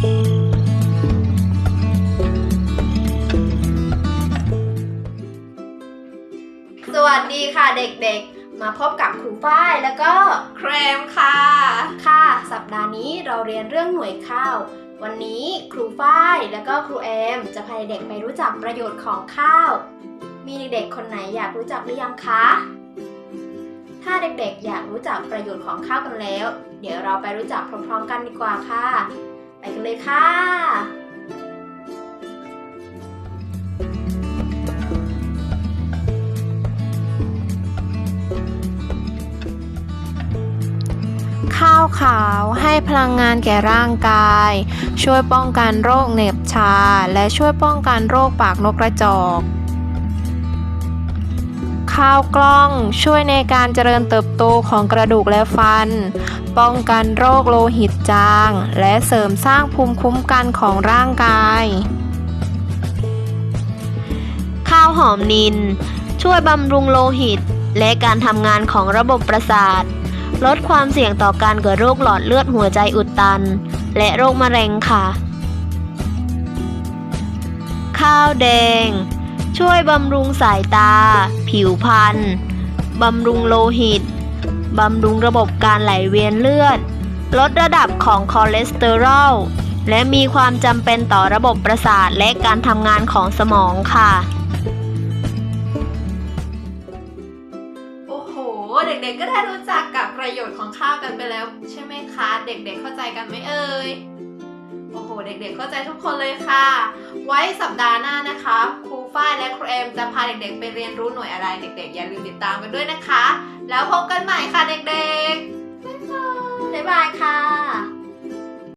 สวัสดีค่ะเด็กๆ มาพบกับครูฝ้ายแล้วก็เครมค่ะ ค่ะ สัปดาห์นี้เราเรียนเรื่องหน่วยข้าว วันนี้ครูฝ้ายแล้วก็ครูแอม จะพาเด็กๆไปรู้จักประโยชน์ของข้าว มีเด็กๆคนไหนอยากรู้จักหรือยังคะ ถ้าเด็กๆอยากรู้จักประโยชน์ของข้าวกันแล้ว เดี๋ยวเราไปรู้จักพร้อมๆ กันดีกว่าค่ะ ไปกันเลยค่ะ ข้าวขาวให้พลังงานแก่ร่างกาย ช่วยป้องกันโรคเหน็บชา และช่วยป้องกันโรคปากนกกระจอก ข้าวกล้อง ช่วยในการเจริญเติบโตของกระดูกและฟัน ป้องกันโรคโลหิตจาง และเสริมสร้างภูมิคุ้มกันของร่างกาย ข้าวหอมนิน ช่วยบำรุงโลหิต และการทำงานของระบบประสาท ลดความเสี่ยงต่อการเกิดโรคหลอดเลือดหัวใจอุดตัน และโรคมะเร็งค่ะ ข้าวแดง ช่วยบำรุงสายตา ผิวพรรณบำรุงโลหิต บำรุงระบบการไหลเวียนเลือด ลดระดับของคอเลสเตอรอล และมีความจำเป็นต่อระบบประสาทและการทำงานของสมองค่ะ โอ้โห เด็กๆก็ได้รู้จักกับประโยชน์ของข้าวกันไปแล้ว ใช่ไหมคะ เด็กๆเข้าใจกันไหมเอ่ย โอ้โห เด็กๆเข้าใจทุกคนเลยค่ะ ไว้สัปดาห์หน้านะคะ ครูฝ้ายและครูเอมจะพาเด็กๆ ไปเรียนรู้หน่วยอะไรเด็กๆ อย่าลืมติดตามกันด้วยนะคะ แล้วพบกันใหม่ค่ะเด็กๆ